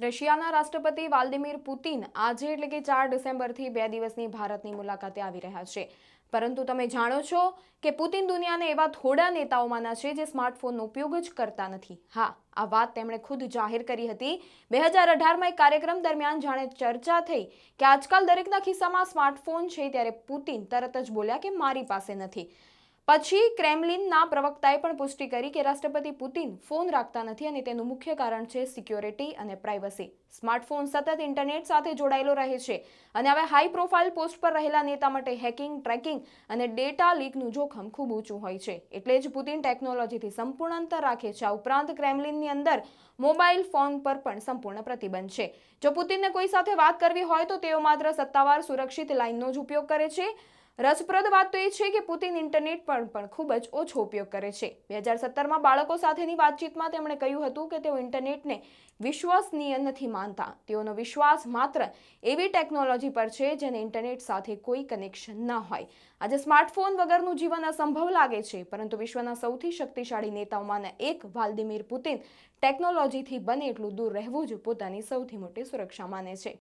રશિયાના રાષ્ટ્રપતિ Vladimir Putin આજે એટલે કે ચાર ડિસેમ્બરથી બે દિવસની ભારતની મુલાકાતે આવી રહ્યા છે. પરંતુ તમે જાણો છો કે પુતિન દુનિયાને એવા થોડા નેતાઓમાંના છે જે સ્માર્ટફોનનો ઉપયોગ જ કરતા નથી. હા, આ વાત તેમણે ખુદ જાહેર કરી હતી. બે હજાર અઢારમાં એક કાર્યક્રમ દરમિયાન જાણે ચર્ચા થઈ કે આજકાલ દરેકના ખિસ્સામાં સ્માર્ટફોન છે ત્યારે પુતિન તરત જ બોલ્યા કે મારી પાસે નથી. પછી ક્રેમલિનના પ્રવક્તાએ પણ પુષ્ટિ કરી કે રાષ્ટ્રપતિ પુતિન ફોન રાખતા નથી અને તેનું મુખ્ય કારણ છે સિક્યોરિટી અને પ્રાઇવસી. સ્માર્ટફોન સતત ઇન્ટરનેટ સાથે જોડાયેલો રહે છે અને હવે હાઈ પ્રોફાઇલ પોસ્ટ પર રહેલા નેતા માટે હેકિંગ, ટ્રેકિંગ અને ડેટા લીકનું જોખમ ખૂબ ઊંચું હોય છે. એટલે જ પુતિન ટેકનોલોજીથી સંપૂર્ણ અંતર રાખે છે આ ઉપરાંત ક્રેમલિનની અંદર મોબાઈલ ફોન પર પણ સંપૂર્ણ પ્રતિબંધ છે. જો પુતિનને કોઈ સાથે વાત કરવી હોય તો તેઓ માત્ર સત્તાવાર સુરક્ષિત લાઇનનો જ ઉપયોગ કરે છે રસપ્રદ વાત તો એ છે કે પુતિન ઇન્ટરનેટ પર પણ ખૂબ જ ઓછો ઉપયોગ કરે છે. બે હજાર સત્તરમાં બાળકો સાથેની વાતચીતમાં તેમણે કહ્યું હતું કે તેઓ ઇન્ટરનેટને વિશ્વસનીય નથી માનતા. તેઓનો વિશ્વાસ માત્ર એવી ટેકનોલોજી પર છે જેને ઇન્ટરનેટ સાથે કોઈ કનેક્શન ન હોય. આજે સ્માર્ટફોન વગરનું જીવન અસંભવ લાગે છે, પરંતુ વિશ્વના સૌથી શક્તિશાળી નેતાઓમાંના એક વાલ્દિમીર પુતિન ટેકનોલોજીથી બને એટલું દૂર રહેવું જ પોતાની સૌથી મોટી સુરક્ષા માને છે.